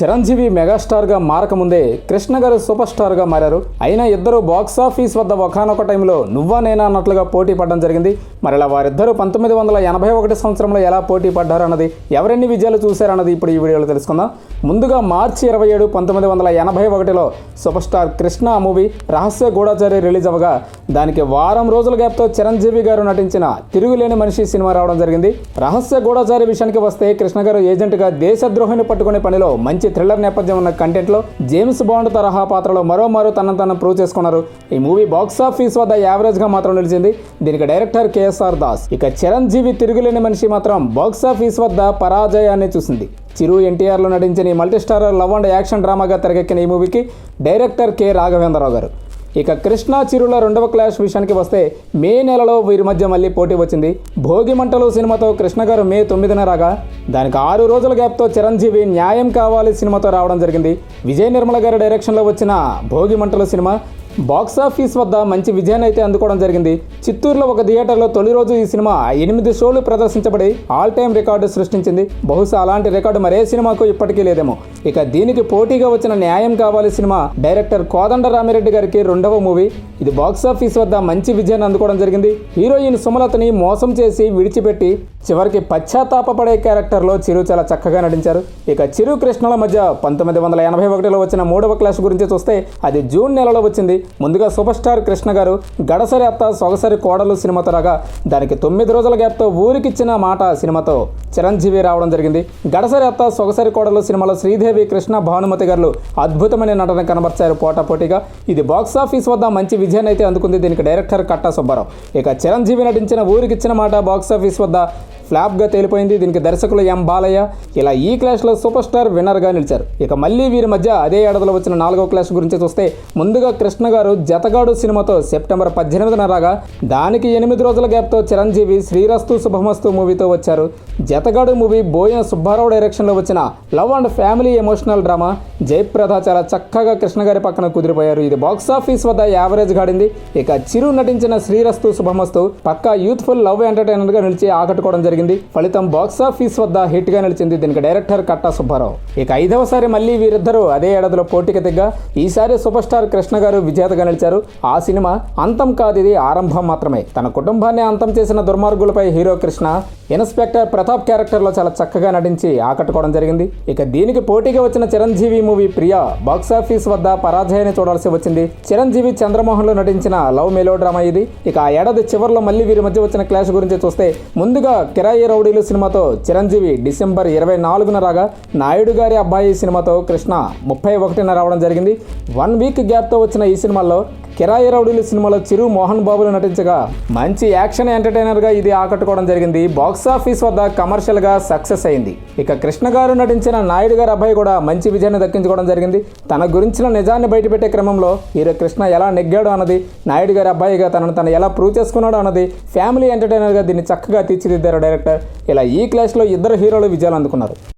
చిరంజీవి మెగాస్టార్గా మారకముందే కృష్ణ గారు సూపర్ స్టార్గా మారారు. అయినా ఇద్దరు బాక్స్ ఆఫీస్ వద్ద ఒకనొక టైంలో నువ్వా నేనా అన్నట్లుగా పోటీ పడడం జరిగింది. మరి వారిద్దరూ పంతొమ్మిది వందల ఎనభై ఒకటి సంవత్సరంలో ఎలా పోటీ పడ్డారు అన్నది ఎవరెన్ని విజయాలు చూశారన్నది ఇప్పుడు ఈ వీడియోలో తెలుసుకుందాం. ముందుగా మార్చి ఇరవై ఏడు పంతొమ్మిది వందల ఎనభై ఒకటిలో సూపర్ స్టార్ కృష్ణ మూవీ రహస్య గూఢాచారి రిలీజ్ అవ్వగా దానికి వారం రోజుల గ్యాప్తో చిరంజీవి గారు నటించిన తిరుగులేని మనిషి సినిమా రావడం జరిగింది. రహస్య గూఢాచారి విషయానికి వస్తే కృష్ణ గారు ఏజెంట్గా దేశద్రోహిని పట్టుకునే పనిలో మంచి థ్రిల్లర్ నేపథ్యం ఉన్న కంటెంట్లో జేమ్స్ బాండ్ తరహా పాత్రలో మరో మరో తనను తను ప్రూవ్ చేసుకున్నారు. ఈ మూవీ బాక్స్ ఆఫీస్ వద్ద యావరేజ్గా మాత్రం నిలిచింది. దీనికి డైరెక్టర్ కేఎస్ఆర్ దాస్. ఇక చిరంజీవి తిరుగులేని మనిషి మాత్రం బాక్స్ ఆఫీస్ వద్ద పరాజయాన్ని చూసింది. చిరు ఎన్టీఆర్లో నటించిన ఈ మల్టీస్టారర్ లవ్ అండ్ యాక్షన్ డ్రామాగా తెరకెక్కిన ఈ మూవీకి డైరెక్టర్ కె. రాఘవేంద్రరావు గారు. ఇక కృష్ణా చిరుల రెండవ క్లాష్ విషయానికి వస్తే మే నెలలో వీరి మధ్య మళ్ళీ పోటీ వచ్చింది. భోగి మంటలు సినిమాతో కృష్ణ గారు మే తొమ్మిదిన రాగా దానికి ఆరు రోజుల గ్యాప్తో చిరంజీవి న్యాయం కావాలి సినిమాతో రావడం జరిగింది. విజయ్ నిర్మల గారి డైరెక్షన్లో వచ్చిన భోగి మంటలు సినిమా బాక్స్ ఆఫీస్ వద్ద మంచి విజయాన్ని అయితే అందుకోవడం జరిగింది. చిత్తూరులో ఒక థియేటర్లో తొలి రోజు ఈ సినిమా ఎనిమిది షోలు ప్రదర్శించబడి ఆల్ టైమ్ రికార్డు సృష్టించింది. బహుశా అలాంటి రికార్డు మరే సినిమాకు ఇప్పటికీ లేదేమో. ఇక దీనికి పోటీగా వచ్చిన న్యాయం కావాలి సినిమా డైరెక్టర్ కోదండ రామిరెడ్డి గారికి రెండవ మూవీ. ఇది బాక్స్ ఆఫీస్ వద్ద మంచి విజయాన్ని అందుకోవడం జరిగింది. హీరోయిన్ సుమలతని మోసం చేసి విడిచిపెట్టి చివరికి పశ్చాత్తాపపడే క్యారెక్టర్లో చిరు చాలా చక్కగా నటించారు. ఇక చిరు కృష్ణల మధ్య పంతొమ్మిది వందల ఎనభై ఒకటిలో వచ్చిన మూడవ క్లాస్ గురించి చూస్తే అది జూన్ నెలలో వచ్చింది. ముందుగా సూపర్ స్టార్ కృష్ణ గారు గడసరి అత్త సొగసరి కోడలు సినిమాతో రాగా దానికి తొమ్మిది రోజుల గ్యాప్తో ఊరికిచ్చిన మాట సినిమాతో చిరంజీవి రావడం జరిగింది. గడసరి అత్త సొగసరి కోడలు సినిమాలో శ్రీదేవి కృష్ణ భానుమతి గారు అద్భుతమైన నటన కనబర్చారు పోటాపోటీగా. ఇది బాక్స్ ఆఫీస్ వద్ద మంచి విజయాన్ని అయితే అందుకుంది. దీనికి డైరెక్టర్ కట్టా సుబ్బారావు. ఇక చిరంజీవి నటించిన ఊరికిచ్చిన మాట బాక్స్ ఆఫీస్ వద్ద ఫ్లాప్గా తేలిపోయింది. దీనికి దర్శకులు ఎం బాలయ్య. ఇలా ఈ క్లాష్లో సూపర్ స్టార్ విన్నర్గా నిలిచారు. ఇక మళ్ళీ వీరి మధ్య అదే ఏడాదిలో వచ్చిన నాలుగో క్లాష్ గురించి చూస్తే ముందుగా కృష్ణ గారు జతగాడు సినిమాతో సెప్టెంబర్ పద్దెనిమిదిన రాగా దానికి ఎనిమిది రోజుల గ్యాప్తో చిరంజీవి శ్రీరస్తు శుభమస్తు మూవీతో వచ్చారు. జతగాడు మూవీ బోయిన సుబ్బారావు డైరెక్షన్లో వచ్చిన love and family emotional drama Jayaprada చాలా చక్కగా కృష్ణ గారి పక్కన కుదిరిపోయారు. ఇది బాక్స్ ఆఫీస్ వద్ద యావరేజ్ గాడింది. ఇక చిరు నటించిన శ్రీరస్తు శుభమస్తు పక్కా యూత్ఫుల్ లవ్ ఎంటర్టైనర్గా నిలిచి ఆకట్టుకోవడం జరిగింది. ఫలితం బాక్స్ ఆఫీస్ వద్ద హిట్గా నిలిచింది దీనికి డైరెక్టర్ కట్టా సుబ్బారావు. ఇక ఐదవసారి మళ్ళీ వీరిద్దరూ అదే ఏడాదిలో పోటీకి దిగ్గా ఈసారి సూపర్ స్టార్ కృష్ణ గారు విజేతగా నిలిచారు. ఆ సినిమా అంతం కాదు ఇది ఆరంభం మాత్రమే. తన కుటుంబాన్ని అంతం చేసిన దుర్మార్గులపై హీరో కృష్ణ ఇన్స్పెక్టర్ ప్రతాప్ క్యారెక్టర్లో చాలా చక్కగా నటించి ఆకట్టుకోవడం జరిగింది. ఇక దీనికి పోటీగా వచ్చిన Chiranjeevi movie Priya box office వద్ద పరాజయాన్ని చూడాల్సి వచ్చింది. చిరంజీవి చంద్రమోహన్లో నటించిన లవ్ మెలో డ్రామా ఇది. ఇక ఆ ఏడాది చివరిలో మళ్ళీ వీరి మధ్య వచ్చిన క్లాష్ గురించి చూస్తే ముందుగా కిరాయి రౌడీలు సినిమాతో చిరంజీవి డిసెంబర్ ఇరవై నాలుగున రాగా నాయుడు గారి అబ్బాయి సినిమాతో కృష్ణ ముప్పై ఒకటిన రావడం జరిగింది. వన్ వీక్ గ్యాప్తో వచ్చిన ఈ సినిమాల్లో కిరాయి రౌడీలు సినిమాలో చిరు మోహన్ బాబులు నటించగా మంచి యాక్షన్ ఎంటర్టైనర్గా ఇది ఆకట్టుకోవడం జరిగింది. బాక్స్ ఆఫీస్ వద్ద కమర్షియల్గా సక్సెస్ అయింది. ఇక కృష్ణ గారు నటించిన నాయుడు గారి అబ్బాయి కూడా మంచి విజయాన్ని దక్కించుకోవడం జరిగింది. తన గురించిన నిజాన్ని బయటపెట్టే క్రమంలో హీరో కృష్ణ ఎలా నెగ్గాడు అన్నది నాయుడు గారి అబ్బాయిగా తనను తను ఎలా ప్రూవ్ చేసుకున్నాడు అన్నది ఫ్యామిలీ ఎంటర్టైనర్గా దీన్ని చక్కగా తీర్చిదిద్దారు డైరెక్టర్ ఇలా ఈ క్లాస్లో ఇద్దరు హీరోలు విజయాలు అందుకున్నారు.